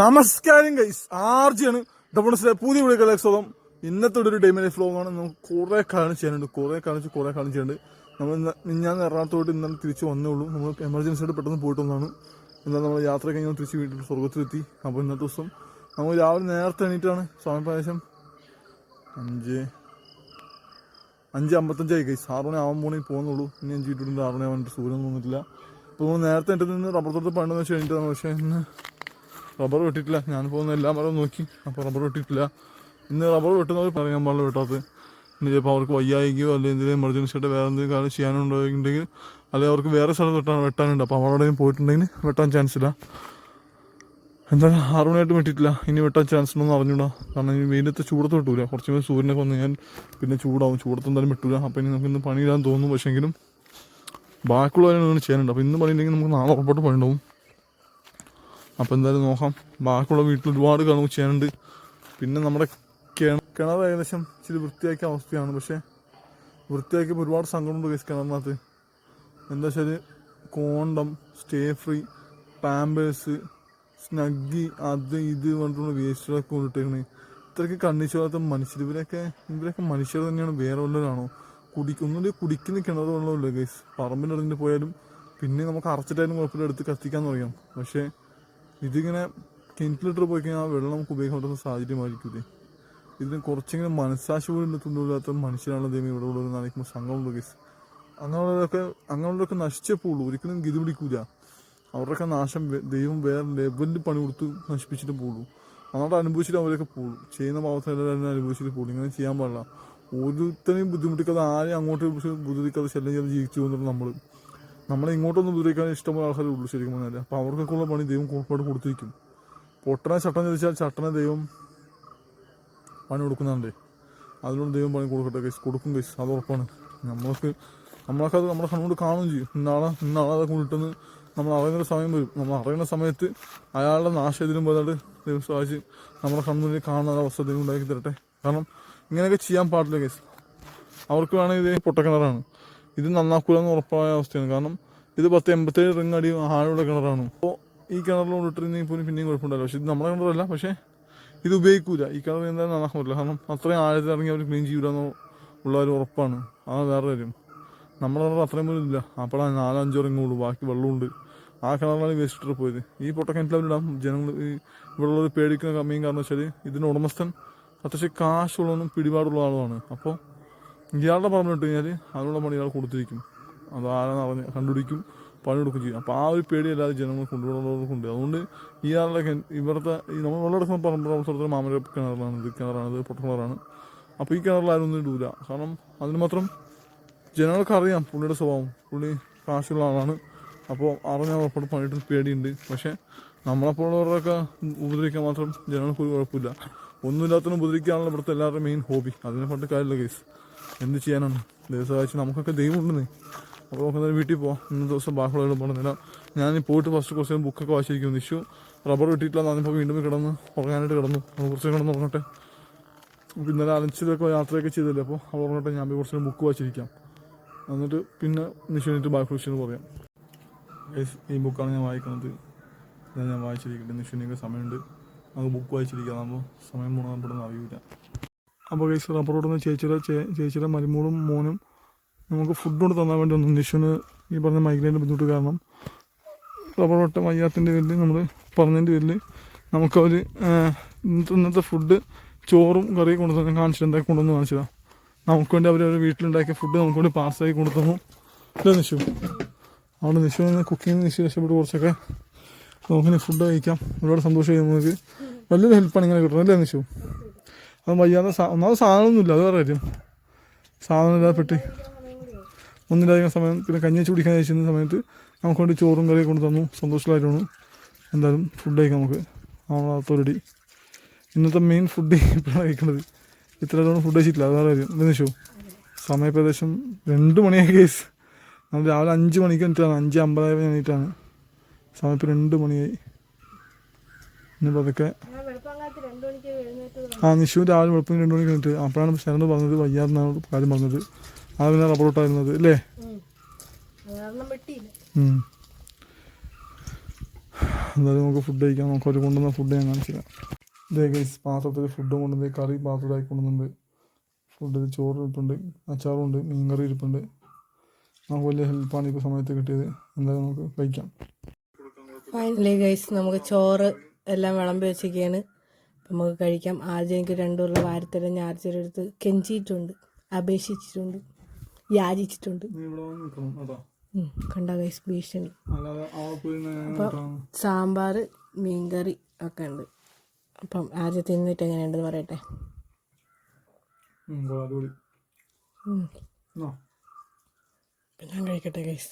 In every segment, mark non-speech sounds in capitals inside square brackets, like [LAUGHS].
നമസ്കാരം ഗൈസ് ആർജിയാണ്. ഡബിൾസിലെ പുതിയ വീഡിയോ കലാക്ഷോളം ഇന്നത്തെ ഒരു ഡൈമിലെ ഫ്ലോഗാണ് നമുക്ക് കുറെ കാര്യം ചെയ്യാനുണ്ട്. കുറെ കാണിച്ച് കുറെ കാര്യം ചെയ്യാനുണ്ട്. നമ്മൾ ഞാൻ എറണാകുളത്തോട്ട് ഇന്നലെ തിരിച്ച് വന്നേ ഉള്ളൂ നമ്മൾ എമർജൻസി ആയിട്ട് പെട്ടെന്ന് പോയിട്ട് വന്നതാണ് എന്നാൽ നമ്മൾ യാത്ര കഴിഞ്ഞാൽ തിരിച്ച് വീട്ടിൽ സ്വർഗത്തിലെത്തി അപ്പോൾ ഇന്നത്തെ ദിവസം നമ്മൾ രാവിലെ നേരത്തെ എണീറ്റാണ്. സ്വാമി പ്രാവശ്യം അഞ്ച് അഞ്ച് അമ്പത്തഞ്ചായി ഗൈസ് ആറ് മണി ആവാൻ പോണേ പോകുന്നുള്ളൂ. ഇനി അഞ്ച് വീട്ടിലുണ്ട് ആറ് മണി ആവാൻ സൂര്യൻ തോന്നിട്ടില്ല അപ്പോൾ നമ്മൾ നേരത്തെ എന്റെ നിന്ന് റബ്ബർ തോട്ടത്തിൽ പണ്ടെന്ന് വെച്ച് കഴിഞ്ഞിട്ടാണ് പക്ഷേ ഇന്ന് റബ്ബർ വെട്ടിയിട്ടില്ല. ഞാൻ പോകുന്ന എല്ലാ മരവും നോക്കി. അപ്പോൾ റബ്ബർ വെട്ടിയിട്ടില്ല. ഇന്ന് റബ്ബർ വെട്ടുന്നവർ പറയാൻ പാടില്ല വെട്ടാത്തത് ചിലപ്പോൾ അവർക്ക് വയ്യായികയോ അല്ലെങ്കിൽ എന്തെങ്കിലും എമർജൻസി ആയിട്ട് വേറെ എന്തെങ്കിലും കാര്യം ചെയ്യാനുണ്ടെങ്കിൽ അല്ലെങ്കിൽ അവർക്ക് വേറെ സ്ഥലത്ത് വെട്ടാൻ വെട്ടാനുണ്ട്. അപ്പോൾ അവിടെ പോയിട്ടുണ്ടെങ്കിൽ വെട്ടാൻ ചാൻസ് ഇല്ല. എന്തായാലും ആറ് മണിയായിട്ട് വെട്ടിയിട്ടില്ല. ഇനി വെട്ടാൻ ചാൻസ് ഉണ്ടെന്ന് അറിഞ്ഞൂടാ. കാരണം ഈ വെയിലത്ത് ചൂടത്ത് വെട്ടൂല. കുറച്ച് കൂടി സൂര്യനൊക്കെ വന്ന് ഞാൻ പിന്നെ ചൂടാവും. ചൂടത്ത് എന്തായാലും വെട്ടൂല. അപ്പോൾ ഇനി നമുക്ക് ഇന്ന് പണിയിടാൻ തോന്നും. പക്ഷേങ്കിലും കാര്യങ്ങൾ ചെയ്യാനുണ്ട്. അപ്പോൾ ഇന്ന് പണിയില്ലെങ്കിൽ നമുക്ക് നാളെ ഉറപ്പായിട്ട് പണിയുണ്ടാവും. അപ്പോൾ എന്തായാലും നോക്കാം. ബാക്കിയുള്ള വീട്ടിൽ ഒരുപാട് കണവ് ചെയ്യാനുണ്ട്. പിന്നെ നമ്മുടെ കിണ കിണർ ഏകദേശം ഇച്ചിരി വൃത്തിയാക്കിയ അവസ്ഥയാണ്. പക്ഷേ വൃത്തിയാക്കിയപ്പോൾ ഒരുപാട് സങ്കടമുണ്ട് കേസ് കിണറിനകത്ത്. എന്താ വെച്ചാൽ condom Stayfree Pampers Snuggy അത് ഇത് പറഞ്ഞിട്ടുള്ള വേസ്റ്റുകളൊക്കെ കൊണ്ടിട്ടേക്കണ്. ഇത്രയ്ക്ക് കണ്ണിച്ചാത്ത മനുഷ്യർ. ഇവരൊക്കെ ഇവരൊക്കെ മനുഷ്യർ തന്നെയാണ്. വേറെ വല്ലവരാണോ? കുടിക്കുന്നുണ്ട് കുടിക്കുന്ന കിണർ വെള്ളമില്ല ഗൈസ് പറമ്പിനടുത്ത് പോയാലും പിന്നെ നമുക്ക് അറച്ചിട്ടായാലും കുഴപ്പമില്ല. എടുത്ത് കത്തിക്കാൻ പറയാം. പക്ഷേ ഇതിങ്ങനെ കിണറ്റിലിട്ട് പോയി കഴിഞ്ഞാൽ ആ വെള്ളം നമുക്ക് ഉപയോഗിക്കാൻ പറ്റുന്ന സാഹചര്യമായിരിക്കും ഇതിന് കുറച്ചെങ്കിലും മനസ്സാക്ഷി പോലും എത്തുന്നില്ലാത്ത മനുഷ്യരാണ് ദൈവം ഇവിടെ ഉള്ളത് നനയ്ക്കുമ്പോൾ സംഘമുള്ള കേസ് അങ്ങനെയുള്ളവരൊക്കെ അങ്ങനെയുള്ളവരൊക്കെ നശിച്ചേ പോളൂ ഒരിക്കലും ഗതി പിടിക്കൂല. അവരുടെയൊക്കെ നാശം ദൈവം വേറെ ലെവലിൽ പണി കൊടുത്ത് നശിപ്പിച്ചിട്ട് പോളൂ അങ്ങോട്ട് അനുഭവിച്ചിട്ട് അവരൊക്കെ പോകുള്ളൂ ചെയ്യുന്ന ഭാവത്തിലെല്ലാവരും അനുഭവിച്ചിട്ട് പോകും ഇങ്ങനെ ചെയ്യാൻ പാടില്ല. ഓരോരുത്തരെയും ബുദ്ധിമുട്ടിക്കാതെ ആരെയും അങ്ങോട്ട് ബുദ്ധിമുട്ടിക്കാതെ ശല്യം ചെയ്ത് ജീവിച്ചു പോകുന്നുണ്ട് നമ്മൾ നമ്മളെ ഇങ്ങോട്ടൊന്നും ഉപദ്രവിക്കാൻ ഇഷ്ടമുള്ള ആൾക്കാരേ ഉള്ളൂ ശരിക്കും പറഞ്ഞാൽ അപ്പോൾ അവർക്കൊക്കെയുള്ള പണി ദൈവം കൂടുതൽ കൊടുത്തിരിക്കും. പൊട്ടനെ ചട്ടം ചോദിച്ചാൽ ചട്ടനെ ദൈവം പണി കൊടുക്കുന്നുണ്ട്. അതിനോട് ദൈവം പണി കൊടുക്കട്ടെ കേസ് കൊടുക്കും കേസ് അത് ഉറപ്പാണ്. നമ്മൾക്ക് നമ്മളൊക്കെ അത് നമ്മുടെ കണ്ണുകൊണ്ട് കാണുകയും ചെയ്യും. ഇന്നാളെ ഇന്നാളെ അതൊക്കെ കൊണ്ടിട്ടെന്ന് നമ്മൾ അറിയുന്ന സമയം വരും. നമ്മൾ അറിയുന്ന സമയത്ത് അയാളുടെ നാശം ഇതിലും പോയിട്ട് ദൈവം സഹായിച്ച് നമ്മുടെ കണ്ണുമുന്നിൽ കാണുന്ന അവസ്ഥ ദൈവം ഉണ്ടാക്കി തരട്ടെ. കാരണം ഇങ്ങനെയൊക്കെ ചെയ്യാൻ പാടില്ല കേസ് അവർക്ക് വേണമെങ്കിൽ ഇത് പൊട്ടക്കിണറാണ്. ഇത് നന്നാക്കൂലെന്ന് ഉറപ്പായ അവസ്ഥയാണ്. കാരണം ഇത് പത്ത് എൺപത്തേഴ് റിങ് അടി ആഴമുള്ള കിണറാണ്. അപ്പോൾ ഈ കിണറിലോട് ഇട്ടിരുന്നെങ്കിൽ പോലും പിന്നെയും കുഴപ്പമുണ്ടല്ലോ പക്ഷേ ഇത് നമ്മുടെ കിണറല്ല. പക്ഷേ ഇത് ഉപയോഗിക്കൂല. ഈ കിണർ എന്തായാലും നന്നാക്കാൻ പറ്റില്ല കാരണം അത്രയും ആഴത്തിൽ ഇറങ്ങി അവർ ക്ലീൻ ചെയ്യൂലെന്നോ ഉള്ള ഒരു ഉറപ്പാണ്. ആ വേറെ കാര്യം. നമ്മുടെ കിണർ അത്രയും പോലും ഇല്ല. അപ്പോഴാണ് നാലഞ്ചോ റിങ്ങുള്ളൂ ബാക്കി വെള്ളമുണ്ട് ആ കിണറിലാണ് വേസ്റ്റ് ഇട്ട് പോയത്. ഈ പൊട്ടക്കിണറ്റിൽ അവരിടാം ജനങ്ങൾ ഈ ഇവിടെ ഉള്ളത് പേടിക്കുന്ന കമ്മിയും കാരണം വെച്ചാൽ ഇതിന്റെ ഉടമസ്ഥൻ അത്യാവശ്യം കാശുള്ളവനും പിടിപാടുള്ള ആളുമാണ്. അപ്പോൾ ഇയാളുടെ പറഞ്ഞു കഴിഞ്ഞാൽ അതിനുള്ള പണി ഇയാൾ കൊടുത്തിരിക്കും. അത് ആരാന്ന് അറിഞ്ഞ് കണ്ടുപിടിക്കും പണി കൊടുക്കും ചെയ്യും. അപ്പോൾ ആ ഒരു പേടിയല്ലാതെ ജനങ്ങൾ കൊണ്ടുപോകുന്നവർക്കുണ്ട് അതുകൊണ്ട് ഇയാളുടെ ആളുടെ ഇവിടുത്തെ ഈ നമ്മൾ വെള്ളമെടുക്കുന്ന പറമ്പ് അവസരത്തിൽ മാമര കിണറാണ് ഇത് കിണറാണ് ഇത് പൊട്ട കിണറാണ്. അപ്പോൾ ഈ കിണറിൽ ആരും ഒന്നും ഇടൂല. കാരണം അതിന് മാത്രം ജനങ്ങൾക്ക് അറിയാം പുള്ളിയുടെ സ്വഭാവം. പുള്ളി കാശുള്ള ആളാണ്. അപ്പോൾ അറിഞ്ഞാൽ ഉറപ്പോട് പണിയിട്ട് പേടിയുണ്ട്. പക്ഷേ നമ്മളെപ്പോഴുള്ളവരൊക്കെ ഉപദ്രവിക്കാൻ മാത്രം ജനങ്ങൾക്ക് ഒരു കുഴപ്പമില്ല. ഒന്നുമില്ലാത്തതിനും ഉപദ്രവിക്കാനുള്ള ഇവിടുത്തെ എല്ലാവരുടെയും മെയിൻ ഹോബി അതിനെ പണ്ട് കാര്യമില്ല കേസ് എന്ത് ചെയ്യാനാണ്? ദൈവം സഹായിച്ച് നമുക്കൊക്കെ ദൈവം ഉണ്ടെന്നേ അപ്പോൾ നമുക്ക് വീട്ടിൽ പോവാം. ഇന്ന ദിവസം ബാക്കിയുള്ള പോകണം പോകുന്നില്ല ഞാൻ പോയിട്ട് ഫസ്റ്റ് കുറച്ച് നേരം ബുക്കൊക്കെ വായിച്ചിരിക്കുന്നു. ഇഷ്യൂ റബ്ബർ കിട്ടിയിട്ടില്ല ഞാനിപ്പോൾ വീണ്ടും കിടന്ന് ഉറങ്ങാനായിട്ട് കിടന്നു. കുറച്ച് നേരം കിടന്ന് ഉറങ്ങട്ടെ. ഇന്നലെ അലഞ്ചിലൊക്കെ യാത്രയൊക്കെ ചെയ്തല്ലേ? അപ്പോൾ അവിടെ ഉറങ്ങട്ടെ ഞാൻ പോയി കുറച്ച് നേരം ബുക്ക് വായിച്ചിരിക്കാം. എന്നിട്ട് പിന്നെ നിഷുവിനിട്ട് ബാക്കി വിഷയം പറയാം. ഈ ബുക്കാണ് ഞാൻ വായിക്കുന്നത്. ഇതാണ് ഞാൻ വായിച്ചിരിക്കട്ടെ. നിഷുവിനൊക്കെ സമയമുണ്ട്. നമുക്ക് ബുക്ക് വായിച്ചിരിക്കാം. നമ്മൾ സമയം പോകണം പെട്ടെന്ന് അറിയില്ല അപ്പോൾ കേസ് റബ്ബർ കൊടുക്കുന്ന ചേച്ചിയുടെ ചേച്ചിയുടെ മരുമോളും മോനും നമുക്ക് ഫുഡ് കൊണ്ട് തന്നാൻ വേണ്ടി ഒന്ന് നിഷുവിന് ഈ പറഞ്ഞ മൈഗ്രൈന്റെ ബുദ്ധിമുട്ട് കാരണം റബ്ബർ വട്ടം വയ്യാത്തിന്റെ പേരിൽ നമ്മൾ പറഞ്ഞതിന്റെ പേരിൽ നമുക്കവർ ഇന്നത്തെ ഫുഡ് ചോറും കറിയും കൊണ്ടു തന്നെ കാണിച്ചിട്ട് കൊണ്ടുവന്ന് കാണിച്ചതാണ് നമുക്ക് വേണ്ടി അവർ അവർ വീട്ടിലുണ്ടാക്കിയ ഫുഡ് നമുക്ക് വേണ്ടി പാർസലാക്കി കൊണ്ടു തന്നു. അല്ലേ നിഷു? അവിടെ നിഷു കുക്കിംഗ് നിഷു രക്ഷപ്പെട്ട് കുറച്ചൊക്കെ. നമുക്കിനി ഫുഡ് കഴിക്കാം. ഒരുപാട് സന്തോഷമായി നമുക്ക്. വലിയൊരു ഹെൽപ്പാണ് ഇങ്ങനെ കിട്ടുന്നത്. അല്ലേ നിഷു? അത് വയ്യാതെ ഒന്നാമത് സാധനമൊന്നുമില്ല. അത് വേറെ കാര്യം. സാധനമില്ലാതെ പെട്ടി ഒന്നിലധികം സമയം പിന്നെ കഞ്ഞി കുടിക്കാൻ കഴിച്ചിരുന്ന സമയത്ത് നമുക്ക് വേണ്ടി ചോറും കറിയൊക്കെ കൊണ്ട് തന്നു. സന്തോഷമായിട്ടാണ് എന്തായാലും ഫുഡ് കഴിക്കാം നമുക്ക്. നമ്മളകത്തൊരടി ഇന്നത്തെ മെയിൻ ഫുഡ് [LAUGHS] ഇപ്പോഴാണ് കഴിക്കുന്നത് ഇത്ര തവണ ഫുഡ് കഴിച്ചിട്ടില്ല. അതാണ് കാര്യം. എന്താ വെച്ചു സമയം ഇപ്പോൾ ഏകദേശം രണ്ട് മണിയായി കേസ് നമ്മൾ രാവിലെ അഞ്ച് മണിക്ക് എണീറ്റാണ് അഞ്ച് അമ്പതായി എണീറ്റാണ്. സമയം ഇപ്പോൾ രണ്ട് മണിയായി. മണിക്ക് എഴുന്നേറ്റ് ആ നിഷു രാവിലെ വെളുപ്പം രണ്ട് മണിക്ക് എണീറ്റ്. അപ്പോഴാണ് ശരണ് പറഞ്ഞത് വയ്യാതെന്നാണ് കാര്യം പറഞ്ഞത്. അത് പിന്നെ റബ്ബർ ഇട്ടായിരുന്നത് അല്ലേ. എന്തായാലും നമുക്ക് ഫുഡ് കഴിക്കാം. നമുക്ക് അവർ കൊണ്ടുവന്ന ഫുഡ് ഞാൻ കാണിച്ചില്ല ഇതേ ഗൈസ് പാത്രത്തിൽ ഫുഡും കൊണ്ടുവന്ന് കറി പാത്രത്തിലായി കൊണ്ടുവന്നുണ്ട് ഫുഡ് ചോറ് ഇരിപ്പുണ്ട് അച്ചാറുണ്ട് മീൻകറി ഇരിപ്പുണ്ട്. നമുക്ക് വലിയ ഹെൽപ്പാണ് ഇപ്പോൾ സമയത്ത് കിട്ടിയത്. എന്തായാലും നമുക്ക് കഴിക്കാം. ഫൈനലി ഗൈസ് നമുക്ക് ചോറ് എല്ലാം വിളമ്പി വെച്ചിരിക്കുകയാണ്. നമുക്ക് കഴിക്കാം. ആദ്യം എനിക്ക് രണ്ടുള്ള വാരത്തിലും ഞാർച്ചെടുത്ത് കെഞ്ചിയിട്ടുണ്ട് അപേക്ഷിച്ചിട്ടുണ്ട്. യാചിച്ചിട്ടുണ്ട്. കണ്ട ഗൈസ് ഭീഷണി. അപ്പൊ സാമ്പാർ മീൻകറി ഒക്കെ ഉണ്ട്. അപ്പം ആദ്യം തിന്നിട്ട് എങ്ങനെയുണ്ടെന്ന് പറയട്ടെ? ഞാൻ കഴിക്കട്ടെ ഗൈസ്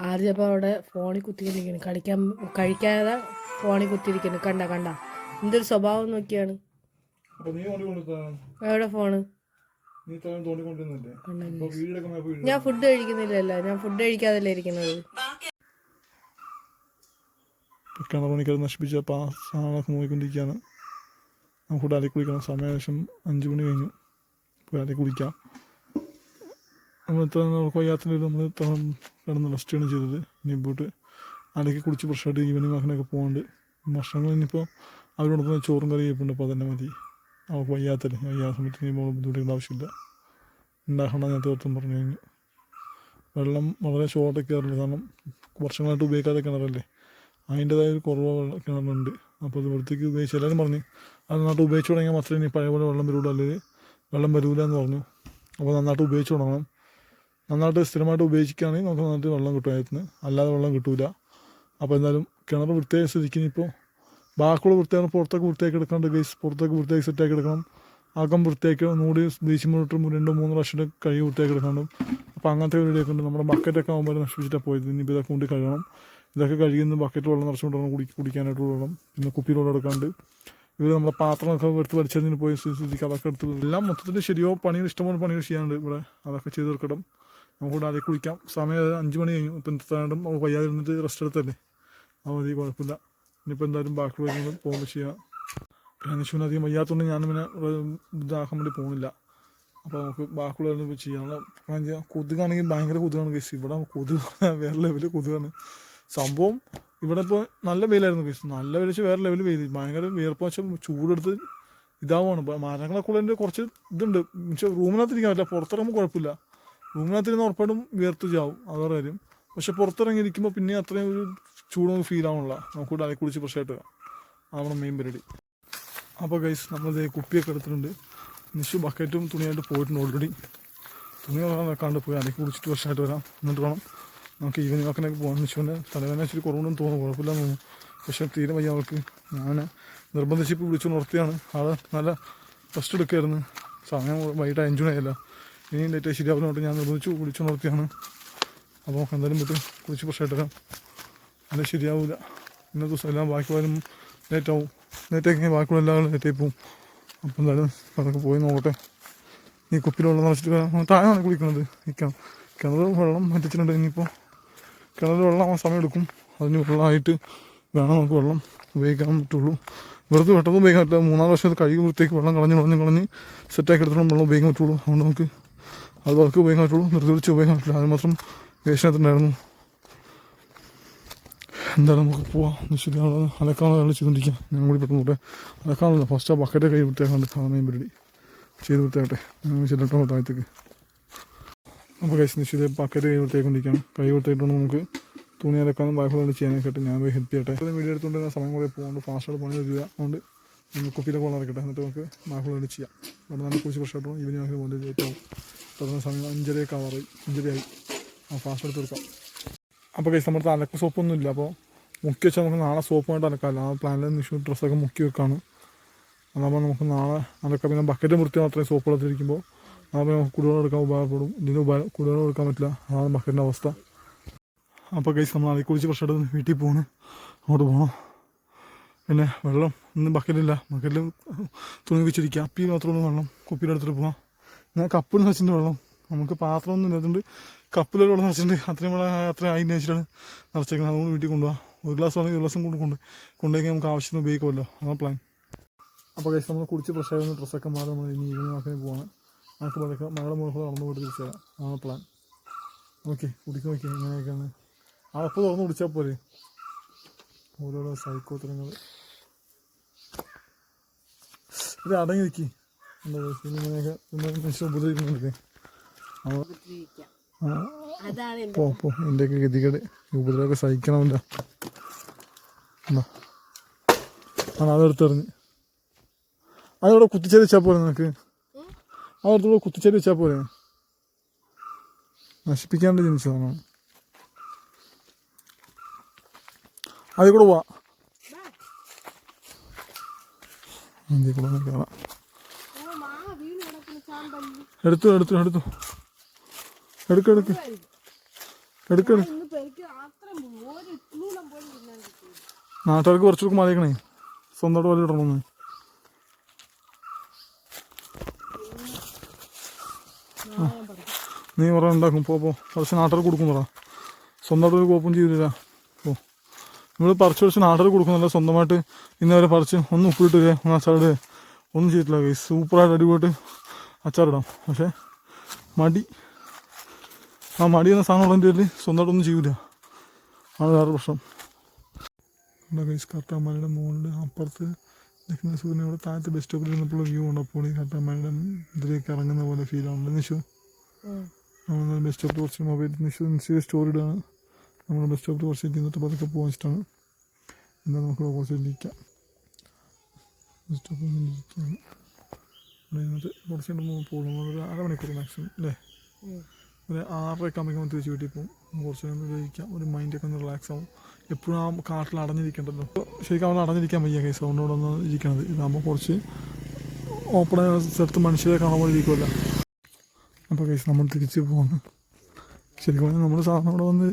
ആദ്യം അപ്പോൾ അവിടെ ഫോണിൽ കുത്തിയിരിക്കുന്നു. കളിക്കാൻ കഴിക്കാതെ ഫോണിൽ കുത്തിയിരിക്കുന്നു. കണ്ട കണ്ട? എന്തൊരു സ്വഭാവം നോക്കിയാണ്. എവിടെ ഫോണ് നീ തോണ്ടിക്കൊണ്ടിരുന്നില്ലേ? വീടൊക്കെ ഞാൻ ഫുഡ് കഴിക്കുന്നില്ലല്ലോ. ഞാൻ ഫുഡ് കഴിക്കാതല്ലേ ഇരിക്കുന്നത്. കിണർ പണിക്കാർ നശിപ്പിച്ച പാസാണൊക്കെ നോക്കിക്കൊണ്ടിരിക്കുകയാണ് നമുക്ക് ഇവിടെ അലി കുളിക്കണം സമയം ഏകദേശം അഞ്ച് മണി കഴിഞ്ഞു. പോയി അലി കുളിക്കാം നമ്മൾ ഇത്ര നമുക്ക് വയ്യാത്തിന്റെ നമ്മൾ ഇത്ര കിടന്ന് റെസ്റ്റാണ് ചെയ്തത്. ഇനി പോയിട്ട് അലക്കി കുളിച്ച് ഫ്രഷായിട്ട് ഈവനിങ് വാക്കിനൊക്കെ പോകാണ്ട് ഭക്ഷണങ്ങൾ ഇനിയിപ്പോൾ അവരോടൊപ്പം ചോറും കറി ചെയ്യപ്പുണ്ട് അപ്പോൾ അതന്നെ മതി. അവർക്ക് വയ്യാത്തല്ലേ? വയ്യാത്ത സമയത്ത് ഇനി പോകുന്ന ബുദ്ധിമുട്ടുകൾ ആവശ്യമില്ല. ഉണ്ടാക്കണം ഞാൻ തീർത്തും പറഞ്ഞു കഴിഞ്ഞു. വെള്ളം വളരെ ഷോർട്ടൊക്കെ കയറില്ല കാരണം വർഷങ്ങളായിട്ട് ഉപയോഗിക്കാതെ കിണറല്ലേ? അതിന്റെതായ ഒരു കുറവ് കിണറുണ്ട് അപ്പോൾ അത് വൃത്തിക്ക് ഉപയോഗിച്ച് എല്ലാവരും പറഞ്ഞു അത് നന്നായിട്ട് ഉപയോഗിച്ച് തുടങ്ങിയാൽ മാത്രമേ ഇനി പഴയ പോലെ വെള്ളം വരുള്ളൂ. അല്ലെങ്കിൽ വെള്ളം വരൂല എന്ന് പറഞ്ഞു. അപ്പോൾ നന്നായിട്ട് ഉപയോഗിച്ച് തുടങ്ങണം. നന്നായിട്ട് സ്ഥിരമായിട്ട് ഉപയോഗിക്കുകയാണെങ്കിൽ നമുക്ക് നന്നായിട്ട് വെള്ളം കിട്ടും അതിന് അല്ലാതെ വെള്ളം കിട്ടൂല. അപ്പോൾ എന്തായാലും കിണർ വൃത്തിയായ സ്ഥിതിക്ക് ഇനിയിപ്പോൾ ബാക്കിയുള്ള വൃത്തിയാണ് പുറത്തൊക്കെ വൃത്തിയാക്കി എടുക്കാണ്ട് ഗൈസ് പുറത്തൊക്കെ വൃത്തിയാക്കി സെറ്റാക്കി എടുക്കണം. അകം വൃത്തിയാക്കി ഒന്നുകൂടി ദേശീയ മുന്നോട്ട് രണ്ടും മൂന്ന് പ്രാവശ്യം കഴുകി വൃത്തിയാക്കി എടുക്കണം അപ്പോൾ അങ്ങനത്തെ വീഡിയോയൊക്കെ ഉണ്ട്. നമ്മുടെ ബക്കറ്റൊക്കെ ആകുമ്പോൾ നശിപ്പിച്ചിട്ടാണ് പോയത്. ഇനിയിപ്പോൾ ഇതൊക്കെ കൊണ്ട് കഴുകണം. ഇതൊക്കെ കഴുകുന്ന ബക്കറ്റ് വെള്ളം നിറച്ചുകൊണ്ടാണ് കുടി കുടിക്കാനായിട്ട് വെള്ളം. പിന്നെ കുപ്പിയിൽ വെള്ളം എടുക്കാണ്ട്. ഇവർ നമ്മുടെ പാത്രമൊക്കെ എടുത്ത് വലിച്ചതിന് പോയി സ്ഥിതിക്ക് അതൊക്കെ എടുത്ത് എല്ലാം മൊത്തത്തിൽ ശരിയോ പണികൾ ഇഷ്ടംപോലെ പണികൾ ചെയ്യാനുണ്ട് ഇവിടെ. അതൊക്കെ ചെയ്ത് തീർക്കണം. നമുക്ക് ഇവിടെ അതിൽ കുളിക്കാം. സമയം അഞ്ച് മണി കഴിഞ്ഞു. ഇപ്പം എന്താണ്ടും വയ്യാതിരുന്നിട്ട് റെസ്റ്റ് എടുത്തല്ലേ? അത് മതി കുഴപ്പമില്ല. ഇനിയിപ്പോൾ എന്തായാലും ബാക്കി വരുന്നത് പോകുമ്പോൾ ചെയ്യാം. പിന്നെ നിശുവിന് അധികം വയ്യാത്തതുകൊണ്ട് ഞാൻ പിന്നെ ഇതാക്കാൻ വേണ്ടി പോകുന്നില്ല അപ്പോൾ നമുക്ക് ബാക്കിയുള്ള ചെയ്യാനുള്ള കാരണം ചെയ്യാം. കൊതുകാണെങ്കിൽ ഭയങ്കര കൊതുകാണ് കേസ് ഇവിടെ കൊതുക് [LAUGHS] വേറെ ലെവൽ കൊതുകാണ്. സംഭവം ഇവിടെ ഇപ്പോൾ നല്ല വെയിലായിരുന്നു കേസ് നല്ല വെയിൽ വേറെ ലെവൽ വെയിൽ ഭയങ്കര വിയർപ്പ് വെച്ചാൽ ചൂടെടുത്ത് ഇതാവുകയാണ് ഇപ്പോൾ മരങ്ങളൊക്കെ ഉള്ളതിന്റെ കുറച്ച് ഇതുണ്ട്. പക്ഷേ റൂമിനകത്ത് ഇരിക്കാൻ പറ്റില്ല. പുറത്തിറങ്ങുമ്പോൾ കുഴപ്പമില്ല. റൂമിനകത്ത് ഇരുന്ന് ഉറപ്പായിട്ടും വിയർത്ത് ചാവും. അതോടെ കാര്യം. പക്ഷെ പുറത്തിറങ്ങിയിരിക്കുമ്പോൾ പിന്നെ അത്രയും ഒരു ചൂട് ഫീൽ ആവണില്ല. നമുക്ക് കുടിച്ച് ഫ്രഷ് ആയിട്ട് അതാണ് മെയിൻ പരിപാടി. അപ്പോൾ ഗൈസ് നമ്മൾ കുപ്പിയൊക്കെ എടുത്തിട്ടുണ്ട്. നിശു ബക്കറ്റും തുണിയായിട്ട് പോയിട്ടുണ്ട് ഓൾറെഡി തുണി വെക്കാണ്ട് പോയി അതിൽ കുടിച്ചിട്ട് ഫ്രഷായിട്ട് വരാം. എന്നിട്ട് വേണം നമുക്ക് ഈവനിങ് വാക്കിനൊക്കെ പോകാൻ നിശുവിന്റെ തലവേദന ഇച്ചിരി കുറവുണ്ടെന്ന് തോന്നുന്നു. കുഴപ്പമില്ലെന്ന് തോന്നുന്നു. പക്ഷേ തീരെ വയ്യ അവൾക്ക്. ഞാൻ നിർബന്ധിച്ച് ഇപ്പോൾ വിളിച്ചു നിർത്തിയാണ്. ആൾ നല്ല റെസ്റ്റ് എടുക്കുകയായിരുന്നു സമയം വൈകിട്ട് അഞ്ചു മണിയല്ല ഇനിയും ലേറ്റ് ശരിയാവുന്നതുകൊണ്ട് ഞാൻ നിർബന്ധിച്ചു വിളിച്ചു നിർത്തിയാണ്. അപ്പോൾ എന്തായാലും വിട്ട് കുളിച്ച് ഫ്രഷായിട്ട് വരാം. അല്ല ശരിയാവില്ല ഇന്നത്തെ ദിവസം എല്ലാം ബാക്കി പോയാലും ലേറ്റാവും. ലേറ്റാക്കി ബാക്കിയുള്ള എല്ലാവരും ലേറ്റായി പോവും അപ്പം എന്തായാലും അതൊക്കെ പോയി നോക്കട്ടെ. ഈ കുപ്പിയിൽ വെള്ളം നിറച്ചിട്ട്. താഴെയാണ് കുളിക്കുന്നത്. നിൽക്കാം കിണർ വെള്ളം വറ്റിച്ചിട്ടുണ്ട്. ഇനിയിപ്പോൾ കിണർ വെള്ളം ആ സമയം എടുക്കും. അതിന് വെള്ളമായിട്ട് വേണം നമുക്ക് വെള്ളം ഉപയോഗിക്കാൻ പറ്റുള്ളൂ. വെറുതെ പെട്ടെന്ന് ഉപയോഗിക്കാൻ പറ്റില്ല. മൂന്നാൽ വർഷം കഴുകി കഴിയുമ്പോഴത്തേക്ക് വെള്ളം കളഞ്ഞ് കളഞ്ഞ് കളഞ്ഞ് സെറ്റാക്കി എടുത്തോളം വെള്ളം ഉപയോഗിക്കാൻ പറ്റുള്ളൂ. അതുകൊണ്ട് നമുക്ക് അത് വർക്ക് ഉപയോഗിക്കാൻ പറ്റുള്ളൂ. നിർത്തിച്ച് ഉപയോഗിക്കാൻ പറ്റില്ല. അത് മാത്രം വേഷനകത്തുണ്ടായിരുന്നു എന്തായാലും നമുക്ക് പോവാം. ശരിയാണ് അലക്കാനുള്ള വെള്ളം ചെയ്തുകൊണ്ടിരിക്കാം ഞാൻ കൂടി പെട്ടെന്ന് പോട്ടെ. അലക്കാനുള്ള ഫസ്റ്റ് ആ ബക്കറ്റ് കൈ വൃത്തിയാക്കാണ്ട് സാധനം പരിപാടി ചെയ്ത് വൃത്തിയാകട്ടെ. ഞാൻ ചെല്ലട്ടോ താഴത്തേക്ക്. അപ്പോൾ കഴിച്ച് നിശ്ചിത ബക്കറ്റ് കൈ വൃത്തിയാക്കൊണ്ടിരിക്കുകയാണ് കൈ വൃത്തിയായിട്ടാണ് നമുക്ക് തുണി അലക്കാനും ബാക്കിയുള്ള ചെയ്യാനൊക്കെ ആയിട്ട് ഞാൻ പോയി ഹെൽപ്പ് ചെയ്യട്ടെ. വീഡിയോ എടുത്തുകൊണ്ട് സമയം കൂടെ പോകുന്നുണ്ട്. ഫാസ്റ്റായിട്ട് പണി വരിക അതുകൊണ്ട് നമുക്ക് കുപ്പിയിലൊക്കെ വെള്ളം ഇറക്കട്ടെ എന്നിട്ട് നമുക്ക് ബാക്കിയുള്ള ചെയ്യാം. അവിടെ നല്ല കുറിച്ച് പ്രഷർ ഈവനിങ് ആക്കി പോകുന്നത് ലേറ്റ് സമയം അഞ്ചരയൊക്കെ ആവാറായി. അഞ്ചരയായി. ആ ഫാസ്റ്റ് എടുത്ത് എടുക്കാം അപ്പോൾ കഴിച്ച് നമ്മുടെ അലക്ക് സോപ്പൊന്നും ഇല്ല അപ്പോൾ മുക്കി വെച്ചാൽ നമുക്ക് നാളെ സോപ്പ് സോപ്പുമായിട്ട് അലക്കാമല്ല ആ പ്ലാനിൽ നിഷു ഡ്രസ്സൊക്കെ മുക്കി വെക്കാണ്. അതാകുമ്പോൾ നമുക്ക് നാളെ അലക്കാം പിന്നെ ബക്കറ്റ് വൃത്തി മാത്രമേ സോപ്പ് വെള്ളത്തിലിരിക്കുമ്പോൾ അതാകുമ്പോൾ നമുക്ക് കുടിവെള്ളം എടുക്കാൻ ഉപകാരപ്പെടും. ഇതിന് ഉപകാരം കുടിവെള്ളം എടുക്കാൻ പറ്റില്ല. അതാണ് ബക്കറ്റിന്റെ അവസ്ഥ. അപ്പോൾ കഴിച്ച് നമ്മൾ അതിൽ കുളിച്ച് എടുത്ത് വീട്ടിൽ പോകണം അങ്ങോട്ട് പോകണം പിന്നെ വെള്ളം ഇന്ന് ബക്കറ്റില്ല ബക്കറ്റിൽ തുണി വെച്ചിരിക്കുക അപ്പി മാത്രമുള്ള വെള്ളം. കുപ്പിയിലെടുത്തിട്ട് പോകാം ഞാൻ കപ്പിൽ വെച്ചിട്ടുണ്ട് വെള്ളം. നമുക്ക് പാത്രമൊന്നും ഇല്ലാത്തതുകൊണ്ട് കപ്പിലൊരു വെള്ളം നിറച്ചിട്ടുണ്ട്. അത്രയും വെള്ളം അത്രയും അതിന് വെച്ചിട്ടാണ് നിറച്ചേക്കുന്നത് അതുകൊണ്ട് വീട്ടിൽ കൊണ്ടുപോകാം ഒരു ഗ്ലാസ് വേണമെങ്കിൽ ഒരു ഗ്ലാസും കൊണ്ട് കൊണ്ട് കൊണ്ടുപോയി നമുക്ക് ആവശ്യത്തിന് ഉപയോഗിക്കുമല്ലോ. അതാണ് പ്ലാൻ അപ്പോൾ കഴിച്ച് നമ്മൾ കുടിച്ച് ഫ്രഷ് ആയിരുന്നു ഡ്രസ്സൊക്കെ മാറി നമ്മൾ ഇനി ഈവനിങ് വാക്കിന് പോവാണ്. നമുക്ക് പഴക്കം മകളെ മുകളിൽ നടന്നു പോയിട്ട് തിരിച്ചു തരാം അതാണ് പ്ലാൻ ഓക്കെ കുടിക്കാൻ നോക്കി എങ്ങനെയൊക്കെയാണ് അപ്പോൾ തുറന്ന് കുടിച്ചാൽ പോരെ? ഓരോരോ സൈക്കോത്തരങ്ങൾ ഇത് അടങ്ങി നിൽക്കി എന്താ ഇങ്ങനെയൊക്കെ മനുഷ്യൻ ഉപദ്രവിക്കുന്നുണ്ടേ പോ പോ എന്റെയൊക്കെ ഗതികേട്. ഉപദ്രവമൊക്കെ സഹിക്കണമല്ല. എന്നാ. ആണ് അതെടുത്തെറിഞ്ഞ് അതിവിടെ കുത്തിച്ചേരി വെച്ചാൽ പോലെ നിനക്ക്? അതെടുത്തൂടെ കുത്തിച്ചേരി വെച്ചാൽ പോലെ നശിപ്പിക്കാണ്ട് ജനിച്ചതാണ് അതിൽ കൂടെ പോവാ. അതിൽ കൂടെ എടുത്തു എടുത്തു എടുത്തു. എടുക്ക് എടുക്ക്. നാട്ടുകാർക്ക് കുറച്ചുകൂടെ മതിക്കണേ സ്വന്തമായിട്ട് വലിയ ഇടണമെന്ന് നീ പറ ഉണ്ടാക്കും. പോ പോ. കുറച്ച് നാട്ടുകാർക്ക് കൊടുക്കും പറ. സ്വന്തമായിട്ട് ഒരു കോപ്പും ചെയ്തില്ല പോ. നമ്മൾ പറിച്ച് കുറച്ച് നാട്ടുകാർക്ക് കൊടുക്കുന്നില്ല സ്വന്തമായിട്ട് ഇന്നവരെ പറിച്ച് ഒന്ന് ഉപ്പിട്ടില്ല ഒന്ന് അച്ചാറിട് ഒന്നും ചെയ്തിട്ടില്ല സൂപ്പറായിട്ട് അടിപൊളി അച്ചാറിടാം. പക്ഷേ മടി. ആ മടി എന്ന സാധനം ഉള്ളതിന്റെ പേരിൽ സ്വന്തമായിട്ടൊന്നും ചെയ്യൂല. ആണ് വേറെ പ്രശ്നം. കൈസ് കട്ടാമലയുടെ മുകളിൽ അപ്പുറത്ത് നിൽക്കുന്ന സൂര്യൻ ഇവിടെ താഴത്ത് ബസ് സ്റ്റോപ്പിൽ ഇരുന്നപ്പോൾ വ്യൂ ഉണ്ട് അപ്പോൾ ഈ കർത്താമലയുടെ ഇതിലേക്ക് ഇറങ്ങുന്ന പോലെ ഫീൽ ആണ്. നിഷു? നമ്മൾ ബസ് സ്റ്റോപ്പിൽ കുറച്ച് മൊബൈൽ നിഷു നിശ്ചയ സ്റ്റോറി ഇടാണ്. നമ്മൾ ബസ് സ്റ്റോപ്പിൽ കുറച്ച് ഇരുന്നിട്ട് പതുക്കെ പോകാൻ വെച്ചിട്ടാണ് എന്നാൽ നമുക്ക് കുറച്ച് ഇരിക്കാം ബസ് സ്റ്റോപ്പിൽ നിന്ന് ഇരിക്കുകയാണ് കുറച്ച് കഴിയുമ്പോൾ പോകും ഒരു അരമണിക്കൂർ മാക്സിമം അല്ലേ? ഒരു ആറരയൊക്കെ ആകുമ്പോൾ തിരിച്ച് വീട്ടിൽ പോകും. കുറച്ച് നേരം ഉപയോഗിക്കാം ഒരു മൈൻഡൊക്കെ ഒന്ന് റിലാക്സ് ആവും. എപ്പോഴും ആ കാട്ടിൽ അടഞ്ഞിരിക്കേണ്ടല്ലോ. ശരിക്കും അവിടെ അടഞ്ഞിരിക്കാൻ വയ്യ കൈ സൗണ്ടോടെ ഒന്ന് ഇരിക്കണത്. ഇതാകുമ്പോൾ കുറച്ച് ഓപ്പൺ സ്ഥലത്ത് മനുഷ്യരെ കാണാൻ പോലെ ഇരിക്കുമല്ല അപ്പോൾ കൈസ് നമ്മൾ തിരിച്ച് പോകുന്നു ശരിക്കും പറഞ്ഞാൽ നമ്മൾ സാധനം അവിടെ വന്ന്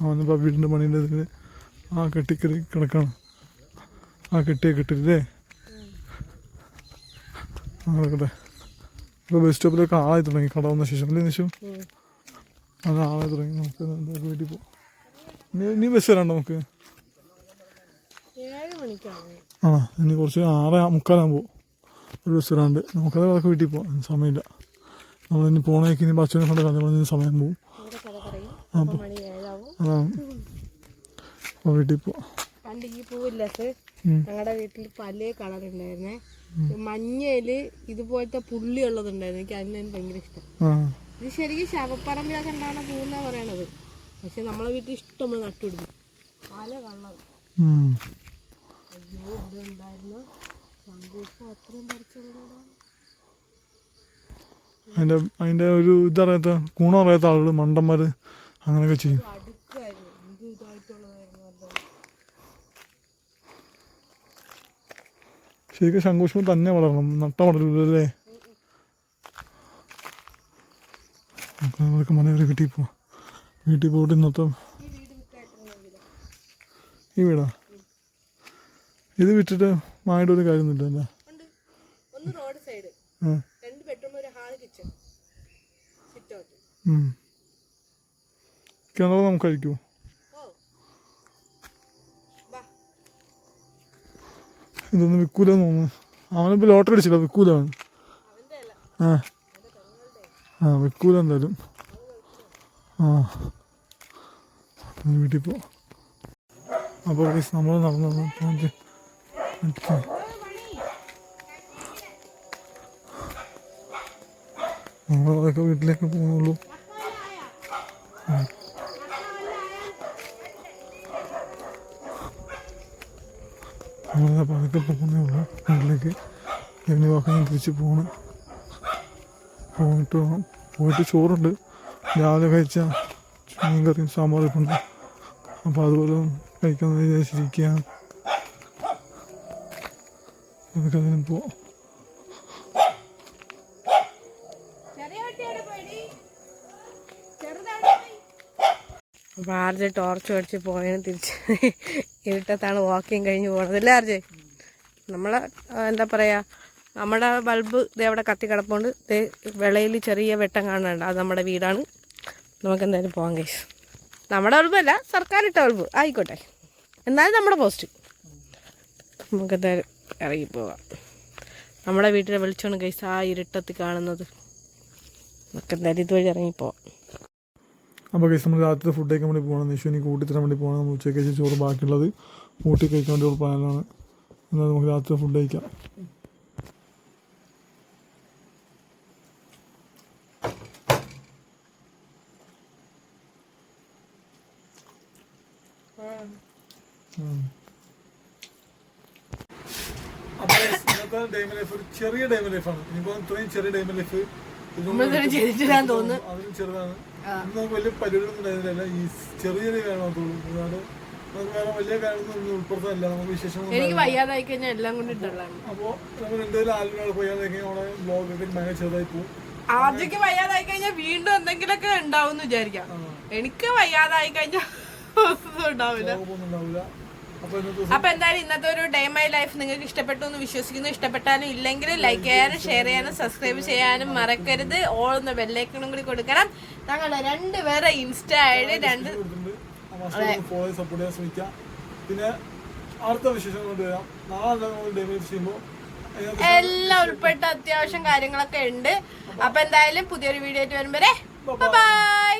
അവനിപ്പോൾ വീടിന്റെ പണീന്റെ ഇതിൽ ആ കെട്ടിക്കറി കിടക്കണം. ആ കെട്ടിയെ കെട്ടില്ലേ ആ കിടക്കട്ടെ. ഇപ്പോൾ ബസ് സ്റ്റോപ്പിലൊക്കെ ആളായി തുടങ്ങി. കട വന്ന ശേഷം. അല്ലേ നിശു അത് ആളായി തുടങ്ങി. നമുക്ക് വീട്ടിൽ പോവാം. നീ നീ ബസ് വരാണ്ടോ നമുക്ക്? ആ ഇനി കുറച്ച് ആറ് മുക്കാലാകുമ്പോൾ ഒരു ബസ് വരാണ്ട്. നമുക്കത് അതൊക്കെ വീട്ടിൽ പോവാം. സമയമില്ല. നമ്മളിനി പോണേക്ക് ഇനി ബസ്സിനെ കൊണ്ട് കളഞ്ഞ സമയം പോകും ഇവിടെ കഥ അപ്പം അതാണ് അപ്പോൾ വീട്ടിൽ പോവാം. പണ്ട് ഈ പൂവില്ലാത്ത ഞങ്ങളുടെ വീട്ടിൽ പല കളർ ഉണ്ടായിരുന്നേ മഞ്ഞയിൽ ഇതുപോലത്തെ പുള്ളി ഉള്ളതുണ്ടായിരുന്നു. എനിക്ക് അതിന് ഭയങ്കര ഇഷ്ടം. ആ. ഇത് ശരിക്കും ശവപ്പറമ്പിലൊക്കെ ഉണ്ടാകുന്ന പൂന്നാ പറയണത്. പക്ഷെ നമ്മളെ വീട്ടിൽ ഇഷ്ടം നട്ടുപിടിക്കും. പല കള്ളത്. അയ്യോ ഇവിടെ ഉണ്ടായിരുന്നു സന്തോഷം അത്രയും പറിച്ചുകൊണ്ടാ അതിന്റെ അതിന്റെ ഒരു ഇതറിയാത്ത കൂണറിയാത്ത ആളുകൾ മണ്ടന്മാർ അങ്ങനെയൊക്കെ ചെയ്യും അടുക്കായിരുന്നു എന്ത് ഇതായിട്ടുള്ളതായിരുന്നു അത് ശരിക്കും ശങ്കുഷ്മ തന്നെ വളരണം. നട്ട വളരൂലല്ലേ അവർക്ക് മല വരെ വീട്ടിൽ പോവാം വീട്ടിൽ പോയിട്ട് ഇന്നത്തെ ഈ വീടാ? ഇത് വിറ്റിട്ട് മായുടെ ഒരു കാര്യമൊന്നുമില്ല അല്ലേ? ഉണ്ട്. ഒന്ന് ഇതൊന്നും വിൽക്കൂലെന്ന് തോന്നുന്നു. അവനിപ്പോൾ ലോട്ടറി അടിച്ചില്ല അല്ല ആ. ആ വിൽക്കൂല എന്തായാലും. ആ. വീട്ടിൽ പോ. അപ്പോൾ നമ്മൾ നടന്നു അതൊക്കെ വീട്ടിലേക്ക് പോകുന്നുള്ളൂ. നമ്മൾ പതുക്കെ പോകുന്നേ ഉള്ളൂ. വീട്ടിലേക്ക് എങ്ങനെ വാക്കാൻ തിരിച്ച് പോകണം പോയിട്ട് വേണം. പോയിട്ട് ചോറുണ്ട്. രാവിലെ കഴിച്ച മീൻ കറിയും സാമ്പാറും ഉണ്ട്. അപ്പോൾ അതുപോലെ കഴിക്കാമെന്ന് വിചാരിച്ചിരിക്കുകയാണ് അതിന് പോവാം. ആർജെ ടോർച്ച് മേടിച്ച് പോയതിന് തിരിച്ച്. ഇരുട്ടത്താണ് വാക്കിങ് കഴിഞ്ഞ് പോണത്. അല്ലേ ആർജെ? നമ്മൾ എന്താ പറയുക നമ്മുടെ ബൾബ് ദേ അവിടെ കത്തി കിടപ്പുണ്ട്. ദേ വിളയിൽ ചെറിയ വെട്ടം കാണുന്നുണ്ട്. അത് നമ്മുടെ വീടാണ്. നമുക്ക് എന്തായാലും പോകാം കേസ് നമ്മുടെ ബൾബല്ല സർക്കാർ ഇട്ട ബൾബ് ആയിക്കോട്ടെ. എന്നാലും നമ്മുടെ പോസ്റ്റ് നമുക്ക് എന്തായാലും ഇറങ്ങി പോവാം. നമ്മുടെ വീട്ടിലെ വെളിച്ചമാണ് കേസ് ആ ഇരുട്ടത്തിൽ കാണുന്നത്. നമുക്ക് എന്തായാലും ഇതുവഴി ഇറങ്ങിപ്പോവാം അപ്പോൾ കേസ് നമ്മൾ രാത്രി ഫുഡ് കഴിക്കാൻ വേണ്ടി പോകണം നിഷുവിന് കൂട്ടി തരാൻ വേണ്ടി പോകണം നമ്മൾ ഉച്ചയ്ക്ക് കഴിച്ച ചോറ് ബാക്കിയുള്ളത് കൂട്ടി കഴിക്കാൻ വേണ്ടി ഒരു പ്ലാനാണ് എന്നാൽ നമുക്ക് രാത്രി ഫുഡ് കഴിക്കാം. അപ്പോൾ ഡൈമ ലൈഫ് ഒരു ചെറിയ ഡൈമ ലൈഫാണ് ഇനിയിപ്പോൾ ഇത്രയും ചെറിയ ഡൈമ ലൈഫ് തോന്നുന്നു. അതിലും ചെറുതാണ്. നമുക്ക് വലിയ പരിപാടിയൊന്നും ഉണ്ടായിരുന്നില്ല. ഈ ചെറിയ ചെറിയ കാര്യം മാത്രമേ അതാണ് നമുക്ക് വേറെ വലിയ കാര്യങ്ങളൊന്നും ഉൾപ്പെടുത്താനില്ല. നമുക്ക് വിശേഷം എനിക്ക് വയ്യാതായി കഴിഞ്ഞാൽ എല്ലാം കൊണ്ട് അപ്പോൾ നമ്മൾ എന്തെങ്കിലും നമ്മുടെ ഭയങ്കര ചെറുതായി പോകും ആദ്യമൊക്കെ വയ്യാതായി കഴിഞ്ഞാൽ വീണ്ടും എന്തെങ്കിലുമൊക്കെ ഉണ്ടാവും എന്ന് വിചാരിക്കാം എനിക്ക് വയ്യാതായി കഴിഞ്ഞാൽ ഒന്നും ഉണ്ടാവില്ല. അപ്പൊ എന്തായാലും ഇന്നത്തെ ഒരു ഡേ മൈ ലൈഫ് നിങ്ങൾക്ക് ഇഷ്ടപ്പെട്ടു എന്ന് വിശ്വസിക്കുന്നു. ഇഷ്ടപ്പെട്ടാലും ഇല്ലെങ്കിൽ ലൈക്ക് ചെയ്യാനും ഷെയർ ചെയ്യാനും സബ്സ്ക്രൈബ് ചെയ്യാനും മറക്കരുത്. ഓൾ ഒന്ന് ബെല്ലൈക്കണും കൂടി കൊടുക്കണം. ഞങ്ങളുടെ രണ്ടുപേരെ ഇൻസ്റ്റ ഡി രണ്ട് സപ്പോർട്ട് ചെയ്യാൻ ശ്രമിക്കാം പിന്നെ അടുത്ത വിശേഷം കൊണ്ടുവരാം നാളെ നമ്മൾ ഡെലിവറി ചെയ്യുമ്പോൾ? എല്ലാം ഉൾപ്പെട്ട അത്യാവശ്യം കാര്യങ്ങളൊക്കെ ഉണ്ട്. അപ്പൊ എന്തായാലും പുതിയൊരു വീഡിയോ ആയിട്ട് വരുമ്പോ ബൈ